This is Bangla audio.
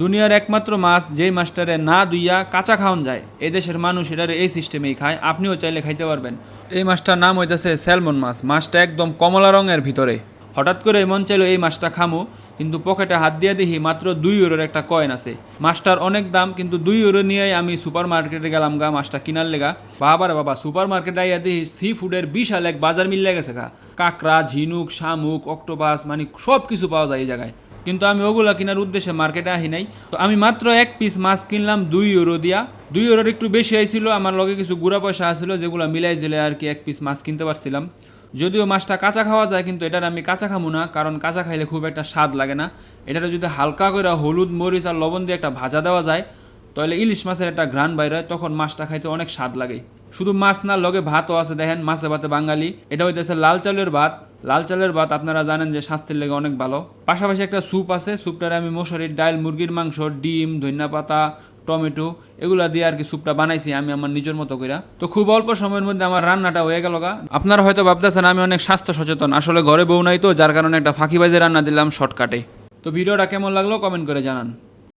দুনিয়ার একমাত্র মাছ যেই মাছটারে না দুইয়া কাঁচা খাওয়ান যায়। এই দেশের মানুষ এটারে এই সিস্টেমেই খায়, আপনিও চাইলে খাইতে পারবেন। এই মাছটার নাম হইতেছে স্যালমন মাছ, মাছটা একদম কমলা রঙের ভিতরে। হঠাৎ করে মন চাইলো এই মাছটা খামু, কিন্তু পকেটে হাত দিয়ে দেখি মাত্র দুই ইউরোর একটা কয়েন আছে। মাছটার অনেক দাম, কিন্তু দুই ইউরো নিয়ে আমি সুপার মার্কেটে গেলাম গা মাছটা কিনার লেগা। বাবা রে বাবা সুপার মার্কেটে আইয়া দেখি সি ফুডের বিশাল এক বাজার মিললে গেছে গা। কাঁকড়া, ঝিনুক, শামুক, অক্টোপাস মানে সব কিছু পাওয়া যায় এই জায়গায়। কিন্তু আমি ওগুলা কেনার উদ্দেশ্যে মার্কেটে আহি নাই। তো আমি মাত্র এক পিস মাছ কিনলাম দুই ইউরো দিয়া। দুই ইউরোর একটু বেশি আইছিল, আমার লগে কিছু গুড়া পয়সা আসছিল যেগুলো মিলাই জিলে আর কি এক পিস মাছ কিনতে পারছিলাম। যদিও মাছটা কাঁচা খাওয়া যায়, কিন্তু এটার আমি কাঁচা খামু না, কারণ কাঁচা খাইলে খুব একটা স্বাদ লাগে না। এটার যদি হালকা করে হলুদ, মরিচ আর লবণ দিয়ে একটা ভাজা দেওয়া যায়, তাহলে ইলিশ মাছের একটা ঘ্রাণ বাইর হয় তখন মাছটা খাইতে অনেক স্বাদ লাগে। শুধু মাছ না, লগে ভাতও আছে, দেখেন মাছে ভাতে বাঙালি। এটা হইতেছে লাল চালের ভাত। লাল চালের ভাত আপনারা জানেন যে স্বাস্থ্যের লেগে অনেক ভালো। পাশাপাশি একটা স্যুপ আছে, স্যুপটারে আমি মশারির ডাল, মুরগির মাংস, ডিম, ধনিয়া পাতা, টমেটো, এগুলা দিয়ে আর কি স্যুপটা বানাইছি আমি আমার নিজের মতো কইরা। তো খুব অল্প সময়ের মধ্যে আমার রান্নাটা হয়ে গেল গা। আপনারা হয়তো ভাবতেছেন আমি অনেক স্বাস্থ্য সচেতন, আসলে ঘরে বউ নাই তো, যার কারণে একটা ফাঁকিবাজে রান্না দিলাম শর্টকাটে। তো ভিডিওটা কেমন লাগল কমেন্ট করে জানান।